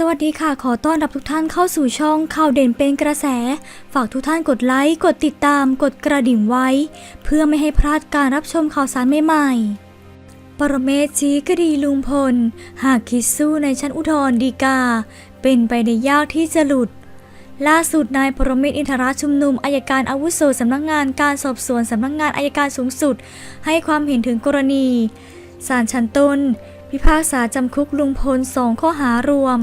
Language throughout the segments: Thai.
สวัสดีค่ะ ขอต้อนรับทุกท่านเข้าสู่ช่องข่าวเด่นเป็นกระแส ฝากทุกท่านกดไลค์ กดติดตาม กดกระดิ่งไว้ เพื่อไม่ให้พลาดการรับชมข่าวสารใหม่ๆ ปรเมศชี้คดีลุงพล หากคิดสู้ในชั้นอุทธรณ์ฎีกา เป็นไปได้ยากที่จะหลุด ล่าสุดนายปรเมศอินทราชุมนุมอายการอาวุโสสำนักงานการสอบสวนสำนักงานอายการสูงสุด ให้ความเห็นถึงกรณีศาลชั้นต้น พิพากษาจำคุกลุงพลสองข้อหารวม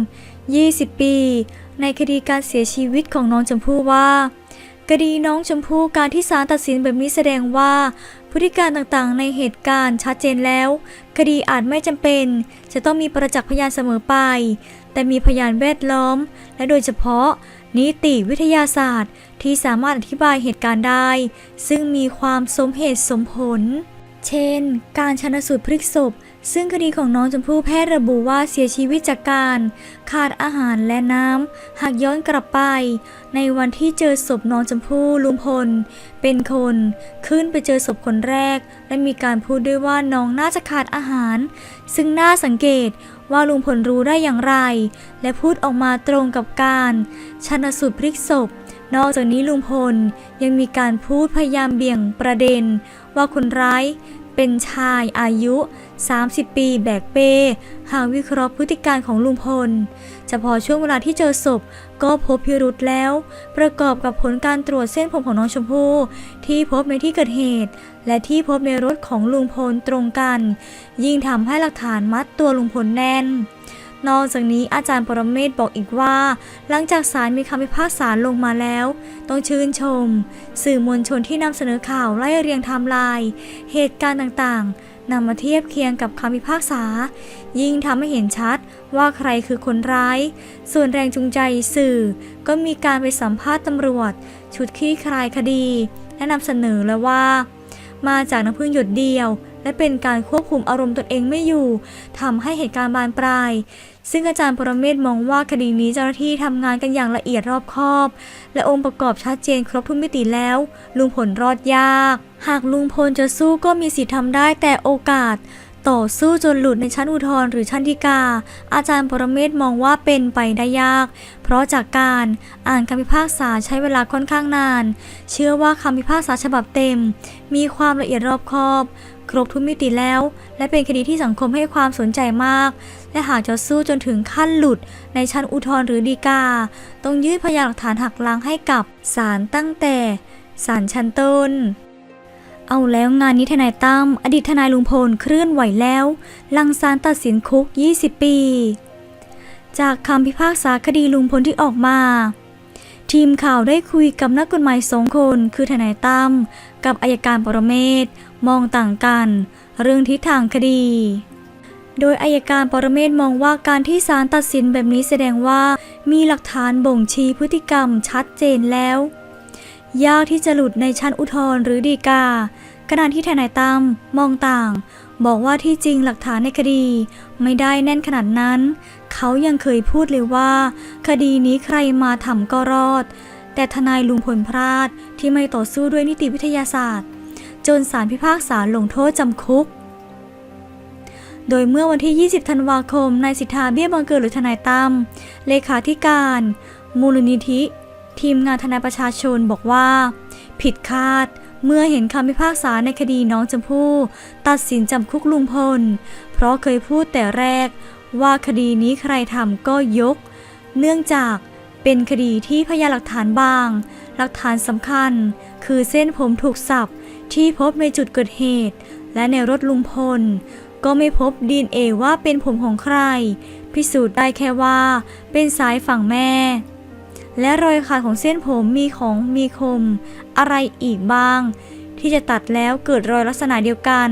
20 ปี ในคดีการเสียชีวิตของน้องชมพู่ว่า คดีน้องชมพู่การที่ศาลตัดสินแบบนี้แสดงว่าพฤติการต่างๆ ในเหตุการณ์ชัดเจนแล้ว คดีอาจไม่จำเป็น จะต้องมีประจักษ์พยานเสมอไป แต่มีพยานแวดล้อม และโดยเฉพาะ นิติวิทยาศาสตร์ ที่สามารถอธิบายเหตุการณ์ได้ ซึ่งมีความสมเหตุสมผล เช่น การชนสูตรพลิกศพ ซึ่งคดีของน้องชมพู่แพทย์ระบุว่าเสียชีวิตจากการ ขาดอาหารและน้ำ หากย้อนกลับไป ในวันที่เจอศพน้องชมพู่ลุงพล เป็นคน ขึ้นไปเจอศพคนแรก และมีการพูดด้วยว่าน้องน่าจะขาดอาหาร ซึ่งน่าสังเกตว่าลุงพลรู้ได้อย่างไร และพูดออกมาตรงกับการชันสูตรพลิกศพ นอกจากนี้ลุงพลยังมีการพูดพยายามเบี่ยงประเด็น ว่าคนร้าย เป็นชายอายุ 30 ปีแบกเป้ หากวิเคราะห์พฤติการของลุงพล เฉพาะช่วงเวลาที่เจอศพก็พบพิรุษแล้ว ประกอบกับผลการตรวจเส้นผมของน้องชมพู่ที่พบในที่เกิดเหตุ และที่พบในรถของลุงพลตรงกัน ยิ่งทำให้หลักฐานมัดตัวลุงพลแน่น นอกจากนี้อาจารย์ปรเมศบอกอีกว่า หลังจากศาลมีคำพิพากษาลงมาแล้ว ต้องชื่นชม สื่อมวลชนที่นำเสนอข่าวไล่เรียงไทม์ไลน์เหตุการณ์ต่างๆนำมาเทียบเคียงกับคำพิพากษา ยิ่งทำให้เห็นชัดว่าใครคือคนร้าย ส่วนแรงจูงใจสื่อ ก็มีการไปสัมภาษณ์ตำรวจ ชุดคลี่คลายคดี และนำเสนอแล้วว่า มาจากน้ำพึ่งหยดเดียว และเป็นการควบคุมอารมณ์ตนเองไม่อยู่ทำให้เหตุการณ์บานปลาย ซึ่งอาจารย์ปรเมศมองว่าคดีนี้เจ้าหน้าที่ทำงานกันอย่างละเอียดรอบคอบ และองค์ประกอบชัดเจนครบทุกมิติแล้ว ลุงพลรอดยาก หากลุงพลจะสู้ก็มีสิทธิ์ทำได้แต่โอกาสต่อสู้จนหลุดในชั้นอุทธรณ์หรือชั้นฎีกา อาจารย์ปรเมศมองว่าเป็นไปได้ยาก เพราะจากการอ่านคำพิพากษาใช้เวลาค่อนข้างนาน เชื่อว่าคำพิพากษาฉบับเต็ม มีความละเอียดรอบคอบ ครบทุกมิติแล้ว และเป็นคดีที่สังคมให้ความสนใจมาก และหากจะสู้จนถึงขั้นหลุดในชั้นอุทธรณ์หรือฎีกา ต้องยื่นพยานหลักฐานหักล้างให้กับศาลตั้งแต่ศาลชั้นต้นเอาแล้วงานนี้ทนายตั้มอดีตทนายลุงพลเคลื่อนไหวแล้ว ลังศาลตัดสินคุก 20 ปี จากคำพิพากษาคดีลุงพลที่ออกมา ทีมข่าวได้คุยกับนักกฎหมายสองคน คือทนายตั้ม กับอายการปรเมศมองต่างกัน เรื่องทิศทางคดี โดยอายการปรเมศมองว่าการที่ศาลตัดสินแบบนี้แสดงว่า มีหลักฐานบ่งชี้พฤติกรรมชัดเจนแล้ว ยากที่จะหลุดในชั้นอุทธรณ์หรือฎีกาขณะที่ทนายตั้มมองต่าง บอกว่าที่จริงหลักฐานในคดี ไม่ได้แน่นขนาดนั้น เขายังเคยพูดเลยว่า คดีนี้ใครมาทำก็รอด แต่ทนายลุงพลพลาดที่ไม่ต่อสู้ด้วยนิติวิทยาศาสตร์ จนศาลพิพากษาลงโทษจำคุก โดยเมื่อวันที่ 20 ธันวาคม นายสิทธาเบี้ยบังเกิดหรือทนายตั้ม เลขาธิการ มูลนิธิ ทีมงานทนายประชาชนบอกว่า ผิดคาดเมื่อเห็นคำพิพากษาในคดีน้องชมพู่ตัดสินจำคุกลุงพล เพราะเคยพูดแต่แรกว่าคดีนี้ใครทำก็ยก เนื่องจาก เป็นคดีที่พยานหลักฐานบาง หลักฐานสำคัญ คือเส้นผมถูกสับที่พบในจุดเกิดเหตุ และในรถลุงพล ก็ไม่พบดีเอว่าเป็นผมของใคร พิสูจน์ได้แค่ว่า เป็นสายฝั่งแม่ และรอยขาดของเส้นผมมีของมีคม อะไรอีกบ้าง ที่จะตัดแล้วเกิดรอยลักษณะเดียวกัน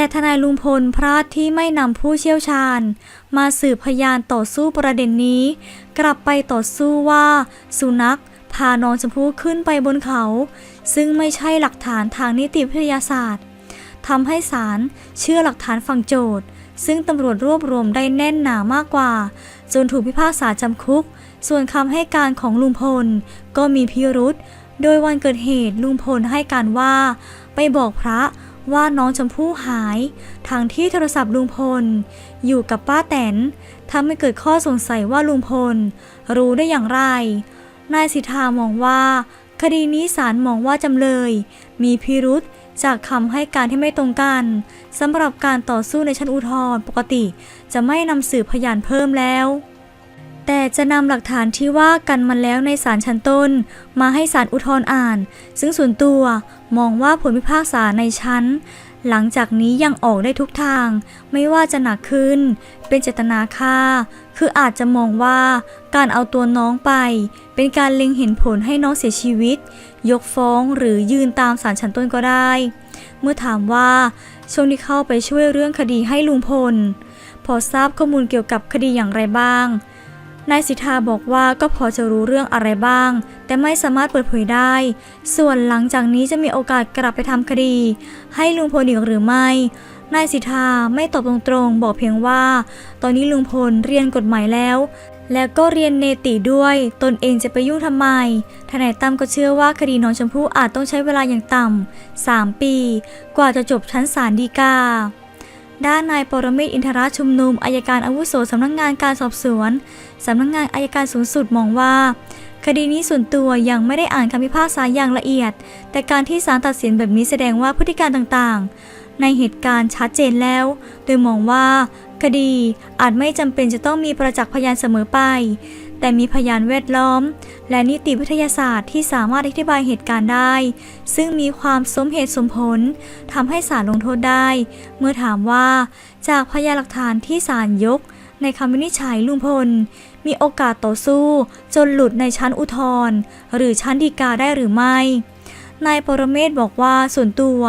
แต่ทนายลุงพลพลาดที่ไม่นำผู้เชี่ยวชาญ มาสืบพยานต่อสู้ประเด็นนี้ กลับไปต่อสู้ว่า สุนัขพาน้องชมพู่ขึ้นไปบนเขา ซึ่งไม่ใช่หลักฐานทางนิติวิทยาศาสตร์ทำให้ศาลเชื่อหลักฐานฝั่งโจทย์ ซึ่งตำรวจรวบรวมได้แน่นหนามากกว่า จนถูกพิพากษาจำคุก ส่วนคำให้การของลุงพล ก็มีพิรุษโดยวันเกิดเหตุลุงพลให้การว่า ไปบอกพระ ว่าน้องชมพู่หาย ทางที่โทรศัพท์ลุงพล อยู่กับป้าแตนทำให้เกิดข้อสงสัยว่าลุงพล รู้ได้อย่างไร นายสิทธามองว่า คดีนี้ศาลมองว่าจำเลย มีพิรุษจากคำให้การที่ไม่ตรงกันสำหรับการต่อสู้ในชั้นอุทธรณ์ปกติ จะไม่นำสืบพยานเพิ่มแล้ว แต่จะนำหลักฐานที่ว่ากันมาแล้วในศาลชั้นต้น มาให้ศาลอุทธรณ์อ่าน ซึ่งส่วนตัวมองว่าผลพิพากษาในชั้น หลังจากนี้ยังออกได้ทุกทาง ไม่ว่าจะหนักขึ้น เป็นเจตนาฆ่า คืออาจจะมองว่าการเอาตัวน้องไป เป็นการเล็งเห็นผลให้น้องเสียชีวิต ยกฟ้องหรือยืนตามศาลชั้นต้นก็ได้ เมื่อถามว่าช่วงที่เข้าไปช่วยเรื่องคดีให้ลุงพล พอทราบข้อมูลเกี่ยวกับคดีอย่างไรบ้าง นายสิทธาบอกว่าก็พอจะรู้เรื่องอะไรบ้าง แต่ไม่สามารถเปิดเผยได้ ส่วนหลังจากนี้จะมีโอกาสกลับไปทำคดี ให้ลุงพลอีกหรือไม่ นายสิทธาไม่ตอบตรงๆ บอกเพียงว่า ตอนนี้ลุงพลเรียนกฎหมายแล้ว แล้วก็เรียนเนติด้วย ตนเองจะไปยุ่งทำไม ทนายตั้มก็เชื่อว่าคดีน้องชมพู่อาจต้องใช้เวลาอย่างต่ำ3ปี กว่าจะจบชั้นศาลฎีกา ด้านนายปรเมศวร์อินทราชุมนุมอายการอาวุโสสำนักงงานการสอบสวนสำนักงงานอายการสูงสุดมองว่า คดีนี้ส่วนตัวยังไม่ได้อ่านคำพิพากษาอย่างละเอียด แต่การที่ศาลตัดสินแบบนี้แสดงว่าพฤติการต่างๆ ในเหตุการณ์ชัดเจนแล้ว โดยมองว่า คดีอาจไม่จำเป็นจะต้องมีประจักษ์พยานเสมอไป แต่มีพยานแวดล้อม และนิติวิทยาศาสตร์ที่สามารถอธิบายเหตุการณ์ได้ ซึ่งมีความสมเหตุสมผลทำให้ศาลลงโทษได้ เมื่อถามว่า จากพยานหลักฐานที่ศาลยก ในคำวินิจฉัยลุงพล มีโอกาสต่อสู้ จนหลุดในชั้นอุทธรณ์หรือชั้นฎีกาได้หรือไม่นายปรเมศบอกว่าส่วนตัว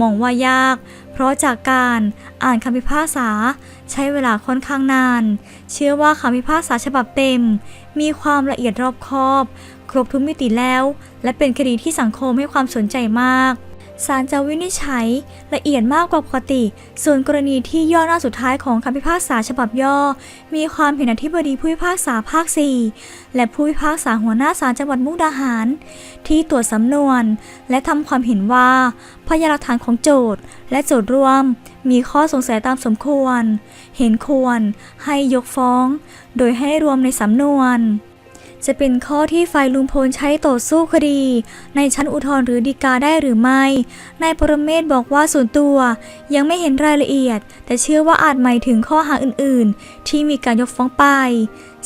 มองว่ายาก เพราะจากการอ่านคำพิพากษา ใช้เวลาค่อนข้างนาน เชื่อว่าคำพิพากษาฉบับเต็ม มีความละเอียดรอบคอบ ครบทุกมิติแล้ว และเป็นคดีที่สังคมให้ความสนใจมาก ศาลจะวินิจฉัยละเอียดมากกว่าปกติ ส่วนกรณีที่ย่อหน้าสุดท้ายของคำพิพากษาฉบับย่อ มีความเห็นอธิบดีผู้พิพากษาภาค 4 และผู้พิพากษาหัวหน้าศาลจังหวัดมุกดาหาร ที่ตรวจสำนวน และทำความเห็นว่า พยานหลักฐานของโจทย์ และโจทย์ร่วม มีข้อสงสัยตามสมควร เห็นควร ให้ยกฟ้อง โดยให้รวมในสำนวน จะเป็นข้อที่ฝ่ายลุงพลใช้ต่อสู้คดี ในชั้นอุทธรณ์หรือฎีกาได้หรือไม่ นายปรเมศบอกว่าส่วนตัว ยังไม่เห็นรายละเอียด แต่เชื่อว่าอาจหมายถึงข้อหาอื่น ๆ ที่มีการยกฟ้องไป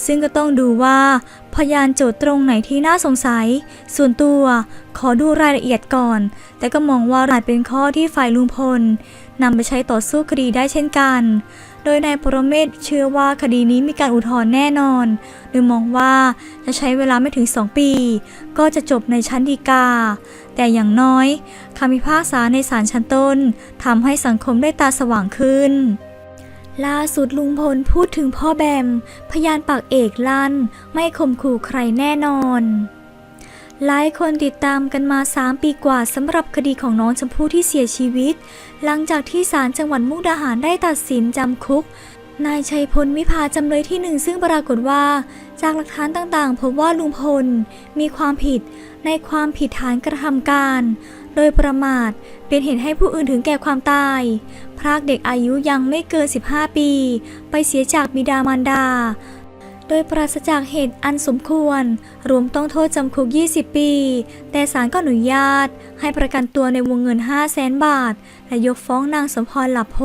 ซึ่งก็ต้องดูว่า พยานโจทย์ตรงไหนที่น่าสงสัย ส่วนตัว ขอดูรายละเอียดก่อน แต่ก็มองว่าอาจเป็นข้อที่ฝ่ายลุงพลนำไปใช้ต่อสู้คดีได้เช่นกัน โดยนายปรเมศเชื่อว่าคดีนี้มีการอุทธรณ์แน่นอน โดยมองว่าจะใช้เวลาไม่ถึง 2 ปี ก็จะจบในชั้นฎีกา แต่อย่างน้อยคำพิพากษาในศาลชั้นต้นทำให้สังคมได้ตาสว่างขึ้นล่าสุดลุงพลพูดถึงพ่อแบม พยานปากเอกลั่น ไม่ข่มขู่ใครแน่นอน หลายคนติดตามกันมา 3 ปีกว่าสำหรับคดีของน้องชมพู่ที่เสียชีวิต หลังจากที่ศาลจังหวัดมุกดาหารได้ตัดสินจำคุก นายชัยพลวิภาจำเลยที่หนึ่งซึ่งปรากฏว่า จากหลักฐานต่างๆ พบว่าลุงพล มีความผิดในความผิดฐานกระทำการ โดยประมาทเป็นเหตุให้ผู้อื่นถึงแก่ความตาย พรากเด็กอายุยังไม่เกิน 15 ปี ไปเสียจากบิดามารดา โดยปราศจากเหตุอันสมควร รวมต้องโทษจำคุก 20 ปี แต่ศาลก็อนุญาต ให้ประกันตัวในวงเงิน 5 0 0แสนบาท และยกฟ้องนางสมพรหลับโพ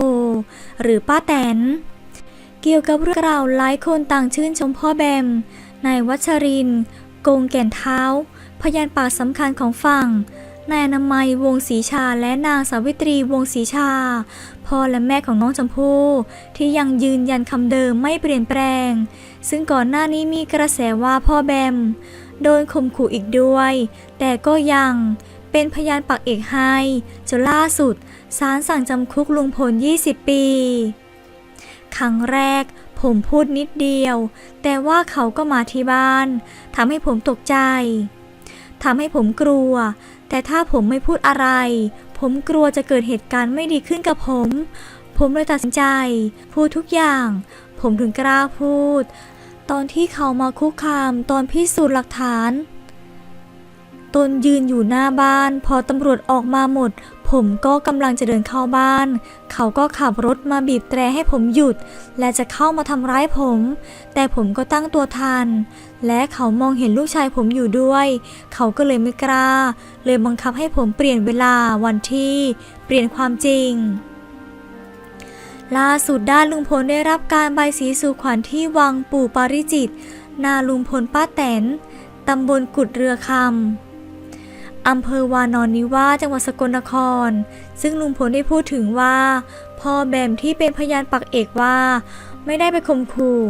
หรือป้าแตน เกี่ยวกับเรื่องราวหลายคนต่างชื่นชมพ่อแบม นายวัชริน โกงแก่นเท้า พยานปากสำคัญของฝั่ง นายอนามัยวงศรีชาและนางสาวิตรีวงศรีชา พ่อและแม่ของน้องชมพู่ที่ยังยืนยันคำเดิมไม่เปลี่ยนแปลง ซึ่งก่อนหน้านี้มีกระแสว่าพ่อแบม โดนข่มขู่อีกด้วย แต่ก็ยังเป็นพยานปากเอกให้จนล่าสุดศาลสั่งจำคุกลุงพล 20 ปี ครั้งแรกผมพูดนิดเดียว แต่ว่าเขาก็มาที่บ้านทำให้ผมตกใจทำให้ผมกลัว แต่ถ้าผมไม่พูดอะไร ผมกลัวจะเกิดเหตุการณ์ไม่ดีขึ้นกับผม ผมเลยตัดสินใจ พูดทุกอย่าง ผมถึงกล้าพูด ตอนที่เขามาคุกคามตอนพิสูจน์หลักฐาน ตนยืนอยู่หน้าบ้าน พอตำรวจออกมาหมด ผมก็กำลังจะเดินเข้าบ้าน เขาก็ขับรถมาบีบแตรให้ผมหยุด และจะเข้ามาทำร้ายผม แต่ผมก็ตั้งตัวทัน และเขามองเห็นลูกชายผมอยู่ด้วย เขาก็เลยไม่กล้า เลยบังคับให้ผมเปลี่ยนเวลาวันที่ เปลี่ยนความจริงล่าสุดด้านลุงพลได้รับการใบสีสู่ขวัญที่วังปู่ปาริจิต นาลุงพลป้าแตน ตำบลกุดเรือคำ อำเภอวานอนนิวาจังหวัดสกลนคร ซึ่งลุงพลได้พูดถึงว่าพ่อแบมที่เป็นพยานปักเอกว่า ไม่ได้ไปข่มขู่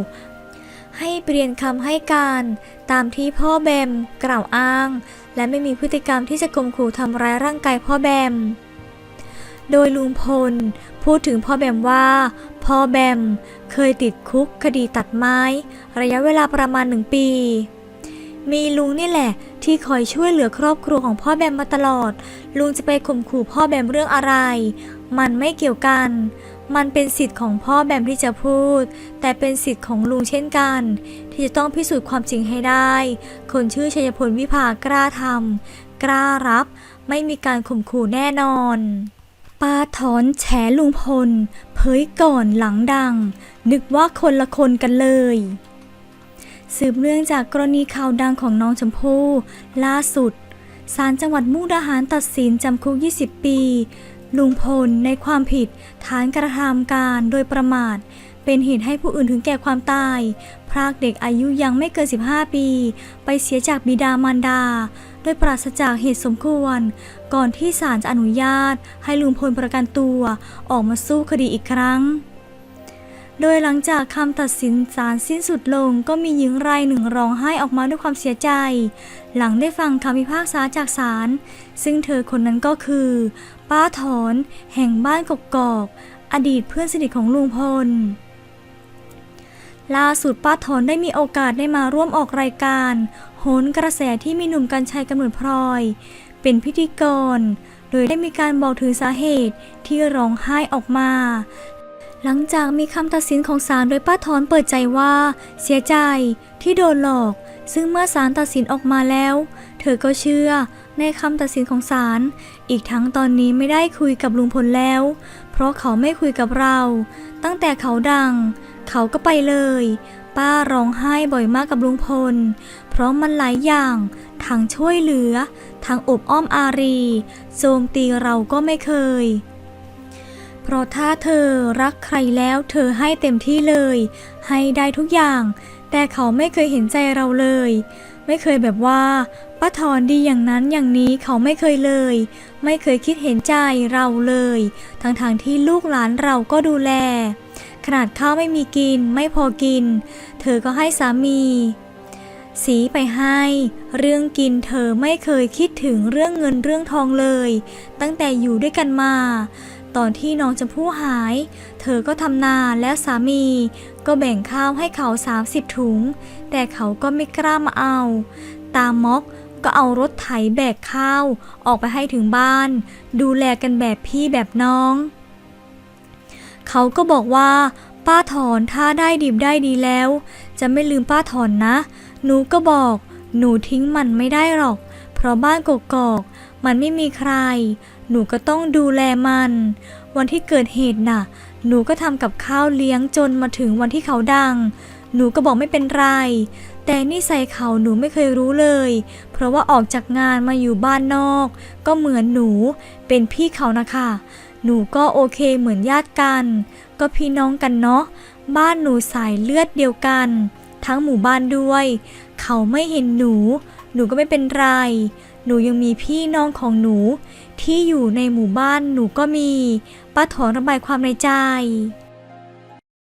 ให้เปลี่ยนคำให้การตามที่พ่อแบมกล่าวอ้าง และไม่มีพฤติกรรมที่จะข่มขู่ทำร้ายร่างกายพ่อแบม โดยลุงพลพูดถึงพ่อแบมว่า พ่อแบมเคยติดคุกคดีตัดไม้ ระยะเวลาประมาณหนึ่งปี มีลุงนี่แหละ ที่คอยช่วยเหลือครอบครัวของพ่อแบมมาตลอด ลุงจะไปข่มขู่พ่อแบมเรื่องอะไร มันไม่เกี่ยวกัน มันเป็นสิทธิ์ของพ่อแบมที่จะพูด แต่เป็นสิทธิ์ของลุงเช่นกัน ที่จะต้องพิสูจน์ความจริงให้ได้ คนชื่อชัยพลวิภากล้าทำกล้ารับ ไม่มีการข่มขู่แน่นอนปาถอนแฉลุงพล เผยก่อนหลังดัง นึกว่าคนละคนกันเลย สืบเนื่องจากกรณีข่าวดังของน้องชมพู่ล่าสุดศาลจังหวัดมุกดาหารตัดสินจำคุก 20 ปี ลุงพลในความผิด ฐานกระทำการโดยประมาท เป็นเหตุให้ผู้อื่นถึงแก่ความตาย พรากเด็กอายุยังไม่เกิน 15 ปี ไปเสียจากบิดามารดา โดยปราศจากเหตุสมควร ก่อนที่ศาลจะอนุญาต ให้ลุงพลประกันตัว ออกมาสู้คดีอีกครั้ง โดยหลังจากคำตัดสินศาลสิ้นสุดลงก็มีหญิงรายหนึ่งร้องไห้ออกมาด้วยความเสียใจ หลังได้ฟังคำพิพากษาจากศาลซึ่งเธอคนนั้นก็คือ ป้าถอนแห่งบ้านกกอก อดีตเพื่อนสนิทของลุงพลล่าสุดป้าถอนได้มีโอกาสได้มาร่วมออกรายการ โหนกระแสที่มีหนุ่มกัญชัยกำเนิดพลอย เป็นพิธีกร โดยได้มีการบอกถึงสาเหตุที่ร้องไห้ออกมา หลังจากมีคำตัดสินของศาลโดยป้าถอนเปิดใจว่า เสียใจที่โดนหลอก ซึ่งเมื่อศาลตัดสินออกมาแล้ว เธอก็เชื่อในคำตัดสินของศาลอีกทั้งตอนนี้ไม่ได้คุยกับลุงพลแล้ว เพราะเขาไม่คุยกับเรา ตั้งแต่เขาดัง เขาก็ไปเลย ป้าร้องไห้บ่อยมากกับลุงพล เพราะมันหลายอย่าง ทั้งช่วยเหลือ ทั้งอบอ้อมอารีโจมตีเราก็ไม่เคย เพราะถ้าเธอรักใครแล้วเธอให้เต็มที่เลย ให้ได้ทุกอย่าง แต่เขาไม่เคยเห็นใจเราเลย ไม่เคยแบบว่าป้าถอนดีอย่างนั้นอย่างนี้เขาไม่เคยเลย ไม่เคยคิดเห็นใจเราเลย ทั้งๆทที่ลูกหลานเราก็ดูแล ขนาดข้าวไม่มีกินไม่พอกิน เธอก็ให้สามี สีไปให้ เรื่องกินเธอไม่เคยคิดถึงเรื่องเงินเรื่องทองเลย ตั้งแต่อยู่ด้วยกันมา ตอนที่น้องชมพู่หาย เธอก็ทำนาแล้วสามี ก็แบ่งข้าวให้เขา 30 ถุง แต่เขาก็ไม่กล้ามาเอา ตามม็อกก็เอารถไถแบกข้าวออกไปให้ถึงบ้าน ดูแลกันแบบพี่แบบน้อง เขาก็บอกว่า ป้าถอนถ้าได้ดีได้ดีแล้ว จะไม่ลืมป้าถอนนะ หนูก็บอก หนูทิ้งมันไม่ได้หรอก เพราะบ้านกกอกมันไม่มีใคร หนูก็ต้องดูแลมัน วันที่เกิดเหตุน่ะ หนูก็ทำกับข้าวเลี้ยงจนมาถึงวันที่เขาดัง หนูก็บอกไม่เป็นไร แต่นิสัยเขาหนูไม่เคยรู้เลย เพราะว่าออกจากงานมาอยู่บ้านนอก ก็เหมือนหนูเป็นพี่เขานะคะ หนูก็โอเคเหมือนญาติกัน ก็พี่น้องกันเนาะ บ้านหนูสายเลือดเดียวกัน ทั้งหมู่บ้านด้วย เขาไม่เห็นหนู หนูก็ไม่เป็นไร หนูยังมีพี่น้องของหนู ที่อยู่ในหมู่บ้านหนูก็มีป้าถอนระบายความในใจ